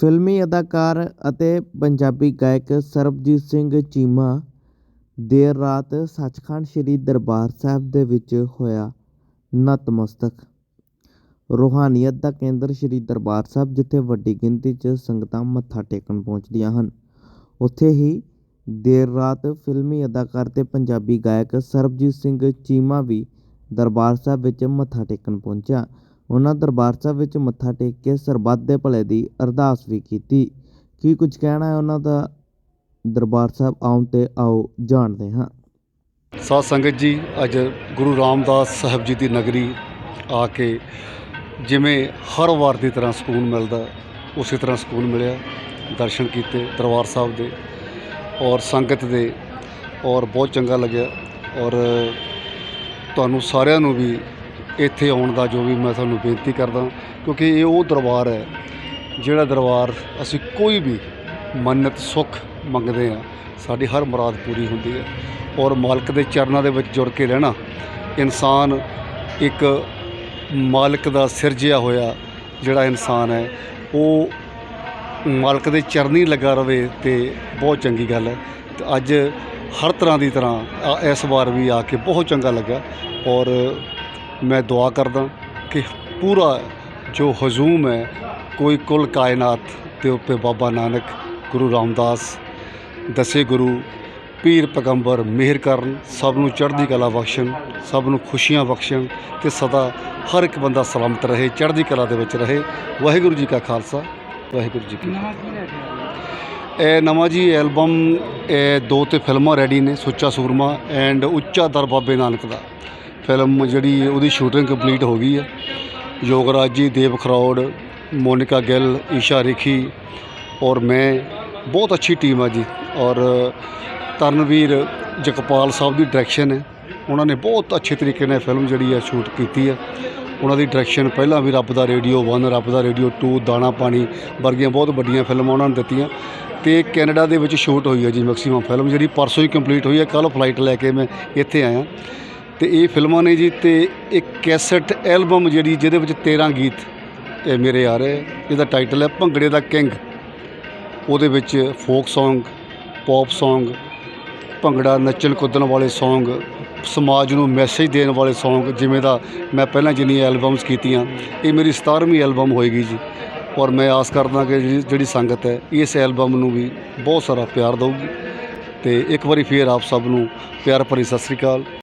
ਫਿਲਮੀ ਅਦਾਕਾਰ ਅਤੇ ਪੰਜਾਬੀ ਗਾਇਕ ਸਰਬਜੀਤ ਸਿੰਘ ਚੀਮਾ ਦੇਰ ਰਾਤ ਸੱਚਖੰਡ ਸ੍ਰੀ ਦਰਬਾਰ ਸਾਹਿਬ ਦੇ ਵਿੱਚ ਹੋਇਆ ਨਤਮਸਤਕ। ਰੂਹਾਨੀਅਤ ਦਾ ਕੇਂਦਰ ਸ੍ਰੀ ਦਰਬਾਰ ਸਾਹਿਬ, ਜਿੱਥੇ ਵੱਡੀ ਗਿਣਤੀ 'ਚ ਸੰਗਤਾਂ ਮੱਥਾ ਟੇਕਣ ਪਹੁੰਚਦੀਆਂ ਹਨ। ਉੱਥੇ ਹੀ ਦੇਰ ਰਾਤ ਫਿਲਮੀ ਅਦਾਕਾਰ ਤੇ ਪੰਜਾਬੀ ਗਾਇਕ ਸਰਬਜੀਤ ਸਿੰਘ ਚੀਮਾ ਵੀ ਦਰਬਾਰ ਸਾਹਿਬ ਵਿੱਚ ਮੱਥਾ ਟੇਕਣ ਪਹੁੰਚਿਆ। ਉਹਨਾਂ ਦਰਬਾਰ ਸਾਹਿਬ ਵਿੱਚ ਮੱਥਾ ਟੇਕ ਕੇ ਸਰਬੱਤ ਦੇ ਭਲੇ ਦੀ ਅਰਦਾਸ ਵੀ ਕੀਤੀ। ਕੀ ਕੁਝ ਕਹਿਣਾ ਹੈ ਉਹਨਾਂ ਦਾ? ਦਰਬਾਰ ਸਾਹਿਬ ਆਉਣ ਤੇ ਆਓ, ਜਾਣਦੇ ਹਾਂ। ਸਾਧ ਸੰਗਤ ਜੀ, ਅੱਜ ਗੁਰੂ ਰਾਮਦਾਸ ਸਾਹਿਬ ਜੀ ਦੀ ਨਗਰੀ ਆ ਕੇ ਜਿਵੇਂ ਹਰ ਵਾਰ ਦੀ ਤਰ੍ਹਾਂ ਸਕੂਨ ਮਿਲਦਾ, ਉਸੇ ਤਰ੍ਹਾਂ ਸਕੂਨ ਮਿਲਿਆ। ਦਰਸ਼ਨ ਕੀਤੇ ਦਰਬਾਰ ਸਾਹਿਬ ਦੇ ਔਰ ਸੰਗਤ ਦੇ ਔਰ ਬਹੁਤ ਚੰਗਾ ਲੱਗਿਆ। ਔਰ ਤੁਹਾਨੂੰ ਸਾਰਿਆਂ ਨੂੰ ਵੀ ਇੱਥੇ ਆਉਣ ਦਾ ਜੋ ਵੀ ਮੈਂ ਤੁਹਾਨੂੰ ਬੇਨਤੀ ਕਰਦਾ ਕਿਉਂਕਿ ਇਹ ਉਹ ਦਰਬਾਰ ਹੈ, ਜਿਹੜਾ ਦਰਬਾਰ ਅਸੀਂ ਕੋਈ ਵੀ ਮੰਨਤ ਸੁੱਖ ਮੰਗਦੇ ਆ ਸਾਡੀ ਹਰ ਮੁਰਾਦ ਪੂਰੀ ਹੁੰਦੀ ਹੈ। ਔਰ ਮਾਲਕ ਦੇ ਚਰਨਾਂ ਦੇ ਵਿੱਚ ਜੁੜ ਕੇ ਰਹਿਣਾ, ਇਨਸਾਨ ਇੱਕ ਮਾਲਕ ਦਾ ਸਿਰਜਿਆ ਹੋਇਆ ਜਿਹੜਾ ਇਨਸਾਨ ਹੈ, ਉਹ ਮਾਲਕ ਦੇ ਚਰਨੀ ਲੱਗਾ ਰਵੇ ਤੇ ਬਹੁਤ ਚੰਗੀ ਗੱਲ ਹੈ। ਤੇ ਅੱਜ ਹਰ ਤਰ੍ਹਾਂ ਦੀ ਤਰ੍ਹਾਂ ਇਸ ਵਾਰ ਵੀ ਆ ਕੇ ਬਹੁਤ ਚੰਗਾ ਲੱਗਾ। ਔਰ ਮੈਂ ਦੁਆ ਕਰਦਾ ਕਿ ਪੂਰਾ ਜੋ ਹਜੂਮ ਹੈ ਕੋਈ ਕੁੱਲ ਕਾਇਨਾਤ ਤੇ ਉੱਤੇ ਬਾਬਾ ਨਾਨਕ ਗੁਰੂ ਰਾਮਦਾਸ ਦਸੇ ਗੁਰੂ ਪੀਰ ਪੈਗੰਬਰ ਮਿਹਰ ਕਰਨ ਸਭ ਨੂੰ ਚੜ੍ਹਦੀ ਕਲਾ ਬਖਸ਼ਣ ਸਭ ਨੂੰ ਖੁਸ਼ੀਆਂ ਬਖਸ਼ਣ ਤੇ ਸਦਾ ਹਰ ਇੱਕ ਬੰਦਾ ਸਲਾਮਤ ਰਹੇ ਚੜ੍ਹਦੀ ਕਲਾ ਦੇ ਵਿੱਚ ਰਹੇ। ਵਾਹਿਗੁਰੂ ਜੀ ਕਾ ਖਾਲਸਾ ਵਾਹਿਗੁਰੂ ਜੀ ਕੀ ਫਤਿਹ। ਇਹ ਨਵਾਂ ਜੀ ਐਲਬਮ ਇਹ ਦੋ ਤੇ ਫਿਲਮਾਂ ਰੈਡੀ ਨੇ ਸੁੱਚਾ ਸੂਰਮਾ ਐਂਡ ਉੱਚਾ ਦਰ ਬਾਬੇ ਨਾਨਕ ਦਾ। ਫਿਲਮ ਜਿਹੜੀ ਉਹਦੀ ਸ਼ੂਟਿੰਗ ਕੰਪਲੀਟ ਹੋ ਗਈ ਹੈ। ਯੋਗਰਾਜ ਜੀ ਦੇਵ ਖਰੌੜ, ਮੋਨਿਕਾ ਗਿੱਲ, ਈਸ਼ਾ ਰਿਖੀ ਔਰ ਮੈਂ, ਬਹੁਤ ਅੱਛੀ ਟੀਮ ਆ ਜੀ। ਔਰ ਤਰਨਵੀਰ ਜਗਪਾਲ ਸਾਹਿਬ ਦੀ ਡਾਇਰੈਕਸ਼ਨ ਹੈ। ਉਹਨਾਂ ਨੇ ਬਹੁਤ ਅੱਛੇ ਤਰੀਕੇ ਨਾਲ ਫਿਲਮ ਜਿਹੜੀ ਹੈ ਸ਼ੂਟ ਕੀਤੀ ਹੈ। ਉਹਨਾਂ ਦੀ ਡਾਇਰੈਕਸ਼ਨ ਪਹਿਲਾਂ ਵੀ ਰੱਬ ਦਾ ਰੇਡੀਓ 1 ਰੱਬ ਦਾ ਰੇਡੀਓ 2 ਦਾਣਾ ਪਾਣੀ ਵਰਗੀਆਂ ਬਹੁਤ ਵੱਡੀਆਂ ਫਿਲਮਾਂ ਉਹਨਾਂ ਨੇ ਦਿੱਤੀਆਂ। ਤੇ ਕੈਨੇਡਾ ਦੇ ਵਿੱਚ ਸ਼ੂਟ ਹੋਈ ਹੈ ਜੀ ਮੈਕਸਿਮਮ ਫਿਲਮ ਜਿਹੜੀ ਪਰਸੋਂ ਹੀ ਕੰਪਲੀਟ ਹੋਈ ਹੈ। ਕੱਲ ਫਲਾਈਟ ਲੈ ਕੇ ਮੈਂ ਇੱਥੇ ਆਇਆ। ਤੇ ਇਹ ਫਿਲਮਾਂ ਨੇ ਜੀ ਤੇ ਇੱਕ ਕੈਸਟ ਐਲਬਮ ਜਿਹੜੀ ਜਿਹਦੇ ਵਿੱਚ 13 ਗੀਤ ਇਹ ਮੇਰੇ ਆ ਰਹੇ। ਇਹਦਾ ਟਾਈਟਲ ਹੈ ਭੰਗੜੇ ਦਾ ਕਿੰਗ। ਉਹਦੇ ਵਿੱਚ folk Song pop Song bhangra ਨੱਚਣ ਕੁੱਦਣ ਵਾਲੇ Song ਸਮਾਜ ਨੂੰ ਮੈਸੇਜ ਦੇਣ ਵਾਲੇ Song ਜਿਵੇਂ ਦਾ ਮੈਂ ਪਹਿਲਾਂ ਜਿੰਨੀਆਂ ਐਲਬਮਸ ਕੀਤੀਆਂ, ਇਹ ਮੇਰੀ 17ਵੀਂ ਐਲਬਮ ਹੋਏਗੀ ਜੀ। ਔਰ ਮੈਂ ਆਸ ਕਰਦਾ ਕਿ ਜਿਹੜੀ ਜਿਹੜੀ ਸੰਗਤ ਹੈ, ਇਸ ਐਲਬਮ ਨੂੰ ਵੀ ਬਹੁਤ ਸਾਰਾ ਪਿਆਰ ਦਊਗੀ। ਤੇ ਇੱਕ ਵਾਰੀ ਫੇਰ ਆਪ ਸਭ ਨੂੰ ਪਿਆਰ ਭਰੀ ਸਤਿ ਸ੍ਰੀ ਅਕਾਲ।